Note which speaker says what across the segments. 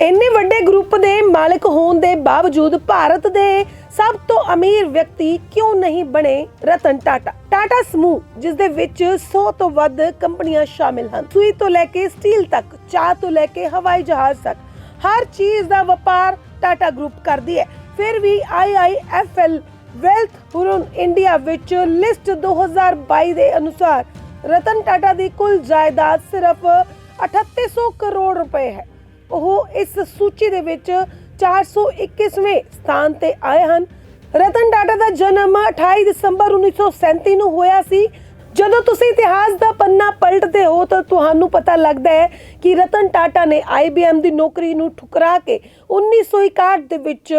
Speaker 1: ਇੰਨੇ ਵੱਡੇ ਗਰੁੱਪ ਦੇ ਮਾਲਕ ਹੋਣ ਦੇ ਬਾਵਜੂਦ ਭਾਰਤ ਦੇ ਸਭ ਤੋਂ ਅਮੀਰ ਵਿਅਕਤੀ ਕਿਉਂ ਨਹੀਂ ਬਣੇ ਰਤਨ ਟਾਟਾ? ਟਾਟਾ ਸਮੂਹ ਜਿਸ ਦੇ ਵਿੱਚ 100 ਤੋਂ ਵੱਧ ਕੰਪਨੀਆਂ ਸ਼ਾਮਿਲ ਹਨ। ਸੂਈ ਤੋਂ ਲੈ ਕੇ ਸਟੀਲ ਤੱਕ, ਚਾਹ ਤੋਂ ਲੈ ਕੇ ਹਵਾਈ ਜਹਾਜ਼ ਤੱਕ, ਹਰ ਚੀਜ਼ ਦਾ ਵਪਾਰ ਟਾਟਾ ਗਰੁੱਪ ਕਰਦੀ ਹੈ। ਫਿਰ ਵੀ IIFL ਵੈਲਥ ਹੁਰਨ ਇੰਡੀਆ ਵਿੱਚ ਲਿਸਟ 2022 ਦੇ ਅਨੁਸਾਰ ਰਤਨ ਟਾਟਾ ਦੀ ਕੁੱਲ ਜਾਇਦਾਦ ਸਿਰਫ 3800 ਕਰੋੜ ਰੁਪਏ ਹੈ। ਉਹ ਇਸ ਸੂਚੀ ਦੇ ਵਿੱਚ 421ਵੇਂ ਸਥਾਨ ਤੇ ਆਏ ਹਨ। ਰਤਨ ਟਾਟਾ ਦਾ ਜਨਮ 28 ਦਸੰਬਰ 1937 ਨੂੰ ਹੋਇਆ ਸੀ। ਜਦੋਂ ਤੁਸੀਂ ਇਤਿਹਾਸ ਦਾ ਪੰਨਾ ਪਲਟਦੇ ਹੋ ਤਾਂ ਤੁਹਾਨੂੰ ਪਤਾ ਲੱਗਦਾ ਹੈ ਕਿ ਰਤਨ ਟਾਟਾ ਨੇ IBM ਦੀ ਨੌਕਰੀ ਨੂੰ ਠੁਕਰਾ ਕੇ 1961 ਦੇ ਵਿੱਚ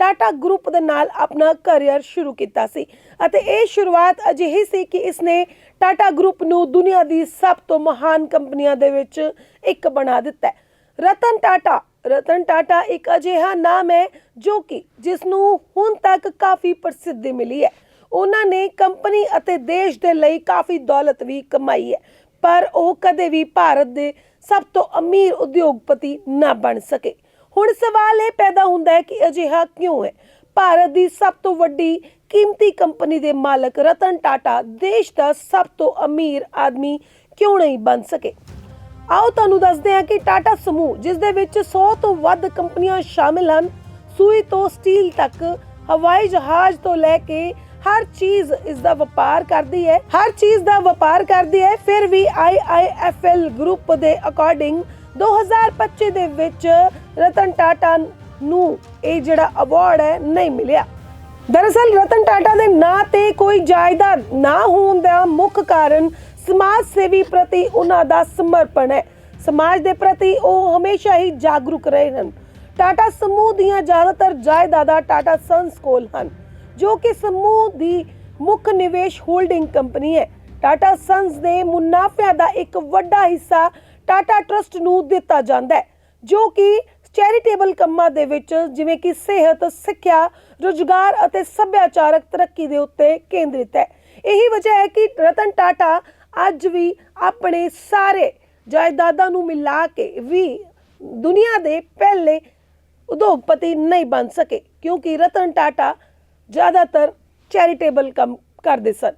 Speaker 1: ਟਾਟਾ ਗਰੁੱਪ ਦੇ ਨਾਲ ਆਪਣਾ ਕੈਰੀਅਰ ਸ਼ੁਰੂ ਕੀਤਾ ਸੀ। ਅਤੇ ਇਹ ਸ਼ੁਰੂਆਤ ਅਜਿਹੀ ਸੀ ਕਿ ਇਸਨੇ ਟਾਟਾ ਗਰੁੱਪ ਨੂੰ ਦੁਨੀਆ ਦੀ ਸਭ ਤੋਂ ਮਹਾਨ ਕੰਪਨੀਆਂ ਦੇ ਵਿੱਚ ਇੱਕ ਬਣਾ ਦਿੱਤਾ ਰਤਨ ਟਾਟਾ। ਰਤਨ ਟਾਟਾ ਇੱਕ ਅਜਿਹਾ ਨਾਮ ਹੈ ਜੋ ਕਿ ਜਿਸ ਨੂੰ ਹੁਣ ਤੱਕ ਕਾਫੀ ਪ੍ਰਸਿੱਧੀ ਮਿਲੀ ਹੈ। ਉਹਨਾਂ ਨੇ ਕੰਪਨੀ ਅਤੇ ਦੇਸ਼ ਦੇ ਲਈ ਕਾਫੀ ਦੌਲਤ ਵੀ ਕਮਾਈ ਹੈ, ਪਰ ਉਹ ਕਦੇ ਵੀ ਭਾਰਤ ਦੇ ਸਭ ਤੋਂ ਅਮੀਰ ਉਦਯੋਗਪਤੀ ਨਾ ਬਣ ਸਕੇ। ਹੁਣ ਸਵਾਲ ਇਹ ਪੈਦਾ ਹੁੰਦਾ ਹੈ ਕਿ ਅਜਿਹਾ ਕਿਉਂ ਹੈ? ਭਾਰਤ ਦੀ ਸਭ ਤੋਂ ਵੱਡੀ ਕੀਮਤੀ ਕੰਪਨੀ ਦੇ ਮਾਲਕ ਰਤਨ ਟਾਟਾ ਦੇਸ਼ ਦਾ ਸਭ ਤੋਂ ਅਮੀਰ ਆਦਮੀ ਕਿਉਂ ਨਹੀਂ ਬਣ ਸਕੇ? ਆਓ ਤੁਹਾਨੂੰ ਦੱਸਦੇ ਹਾਂ ਕਿ ਟਾਟਾ ਸਮੂਹ, ਜਿਸ ਦੇ ਵਿੱਚ 100 ਤੋਂ ਵੱਧ ਕੰਪਨੀਆਂ ਸ਼ਾਮਿਲ ਹਨ, ਸੂਈ ਤੋਂ ਸਟੀਲ ਤੱਕ, ਹਵਾਈ ਜਹਾਜ਼ ਤੋਂ ਲੈ ਕੇ ਹਰ ਚੀਜ਼ ਇਸ ਦਾ ਵਪਾਰ ਕਰਦੀ ਹੈ। ਹਰ ਚੀਜ਼ ਦਾ ਵਪਾਰ ਕਰਦੀ ਹੈ, ਫਿਰ ਵੀ IIFL ਗਰੁੱਪ ਦੇ ਅਕੋਰਡਿੰਗ 2025 ਦੇ ਵਿੱਚ ਰਤਨ ਟਾਟਾ ਨੂੰ ਇਹ ਜਿਹੜਾ ਅਵਾਰਡ ਹੈ ਨਹੀਂ ਮਿਲਿਆ। ਦਰਅਸਲ ਰਤਨ ਟਾਟਾ ਦੇ ਨਾਂ ਤੇ ਕੋਈ ਜਾਇਦਾਦ ਨਾ ਹੋਣ ਦਾ ਮੁੱਖ ਕਾਰਨ ਸਮਾਜ ਸੇਵੀ ਪ੍ਰਤੀ ਉਹਨਾਂ ਦਾ ਸਮਰਪਣ ਹੈ। ਸਮਾਜ ਦੇ ਪ੍ਰਤੀ ਉਹ ਹਮੇਸ਼ਾ ਹੀ ਜਾਗਰੂਕ ਰਹੇ ਹਨ। ਟਾਟਾ ਸਮੂਹ ਦੀਆਂ ਜ਼ਿਆਦਾਤਰ ਜਾਇਦਾਦਾਂ ਟਾਟਾ ਸੰਸ ਕੋਲ ਹਨ, ਜੋ ਕਿ ਸਮੂਹ ਦੀ ਮੁੱਖ ਨਿਵੇਸ਼ ਹੋਲਡਿੰਗ ਕੰਪਨੀ ਹੈ। ਟਾਟਾ ਸੰਸ ਦੇ ਮੁਨਾਫਿਆਂ ਦਾ ਇੱਕ ਵੱਡਾ ਹਿੱਸਾ ਟਾਟਾ ਟਰਸਟ ਨੂੰ ਦਿੱਤਾ ਜਾਂਦਾ ਹੈ, ਜੋ ਕਿ ਚੈਰੀਟੇਬਲ ਕੰਮਾਂ ਦੇ ਵਿੱਚ ਜਿਵੇਂ ਕਿ ਸਿਹਤ, ਸਿੱਖਿਆ, ਰੁਜ਼ਗਾਰ ਅਤੇ ਸੱਭਿਆਚਾਰਕ ਤਰੱਕੀ ਦੇ ਉੱਤੇ ਕੇਂਦਰਿਤ ਹੈ। ਇਹੀ ਵਜ੍ਹਾ ਹੈ ਕਿ ਰਤਨ ਟਾਟਾ ਅੱਜ ਵੀ ਆਪਣੇ ਸਾਰੇ ਜਾਇਦਾਦਾਂ ਨੂੰ ਮਿਲਾ ਕੇ ਵੀ ਦੁਨੀਆ ਦੇ ਪਹਿਲੇ ਉਦਯੋਗਪਤੀ ਨਹੀਂ ਬਣ ਸਕੇ, ਕਿਉਂਕਿ ਰਤਨ ਟਾਟਾ ਜ਼ਿਆਦਾਤਰ ਚੈਰੀਟੇਬਲ ਕੰਮ ਕਰਦੇ ਸਨ।